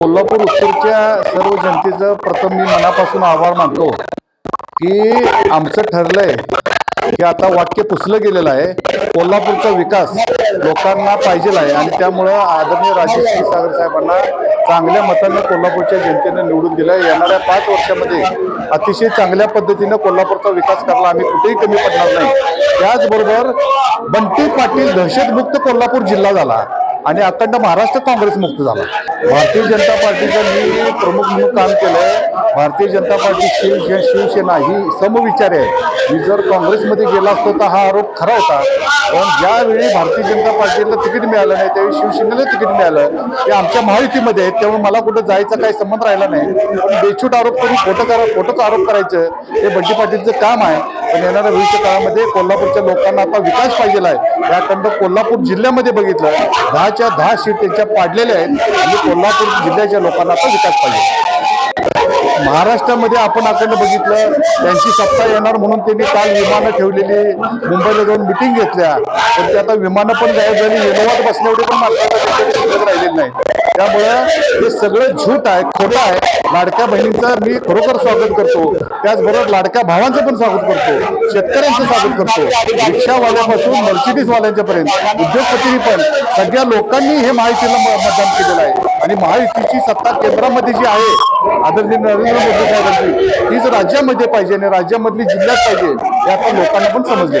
कोल्हापूर उत्तरच्या सर्व जनतेचं प्रथम मी मनापासून आभार मानतो की आमचं ठरलंय की आता वाक्य पुसलं गेलेलं आहे. कोल्हापूरचा विकास लोकांना पाहिजेल आहे आणि त्यामुळं आदरणीय राजेश क्षीरसागर साहेबांना चांगल्या मतानं कोल्हापूरच्या जनतेनं निवडून दिलं आहे येणाऱ्या पाच वर्षामध्ये अतिशय चांगल्या पद्धतीनं कोल्हापूरचा विकास करायला आम्ही कुठेही कमी पडणार नाही. त्याचबरोबर बंटी पाटील दहशतमुक्त कोल्हापूर जिल्हा झाला. आणि अखंड महाराष्ट्र काँग्रेस मुक्त झाला. भारतीय जनता पार्टीचं मी प्रमुख म्हणून काम केलं भारतीय जनता पार्टी शिवसेना शिवसेना ही समविचारी आहे. मी जर काँग्रेसमध्ये गेला असतो तर हा आरोप खरा होता. पण ज्यावेळी भारतीय जनता पार्टीला तिकीट मिळालं नाही त्यावेळी शिवसेनेला तिकीट मिळालं. ते आमच्या महायुतीमध्ये आहेत त्यामुळे मला कुठं जायचा काही संबंध राहिला नाही. पण बेछूट आरोप करून खोटं करा खोटंच आरोप करायचं हे बंटी पाटीलचं काम आहे. पण येणाऱ्या भविष्य काळामध्ये कोल्हापूरच्या लोकांना आता विकास पाहिजे आहे. याकडं कोल्हापूर जिल्ह्यामध्ये बघितलं दहाच्या दहा सीट त्यांच्या पाडलेल्या आहेत आणि कोल्हापूर जिल्ह्याच्या लोकांना आता विकास पाहिजे. महाराष्ट्रामध्ये आपण अखंड बघितलं त्यांची सत्ता येणार म्हणून त्यांनी काल विमानं ठेवलेली मुंबईला जाऊन मिटिंग घेतल्या. पण ते आता विमानं पण गायब झाली विनोवात बसण्याएवढी पण माणसाला राहिलेली नाही. त्यामुळे हे सगळं झूट आहे खोटं आहे. लाडक्या बहिणींचं मी खरोखर स्वागत करतो. त्याचबरोबर लाडक्या भावांचं पण स्वागत करतो. शेतकऱ्यांचं स्वागत करतो. रिक्षावाल्यापासून मर्सिडीजवाल्यांच्या पर्यंत उद्योगपतींनी पण. सगळ्या लोकांनी हे महायुतीला मतदान केलेलं आहे. आणि महायुतीची सत्ता केंद्रामध्ये जी आहे आदरणीय नरेंद्र मोदी साहेबांची. तीच राज्यामध्ये पाहिजे आणि राज्यामधली जिल्ह्यात पाहिजे हे आता लोकांना पण समजले.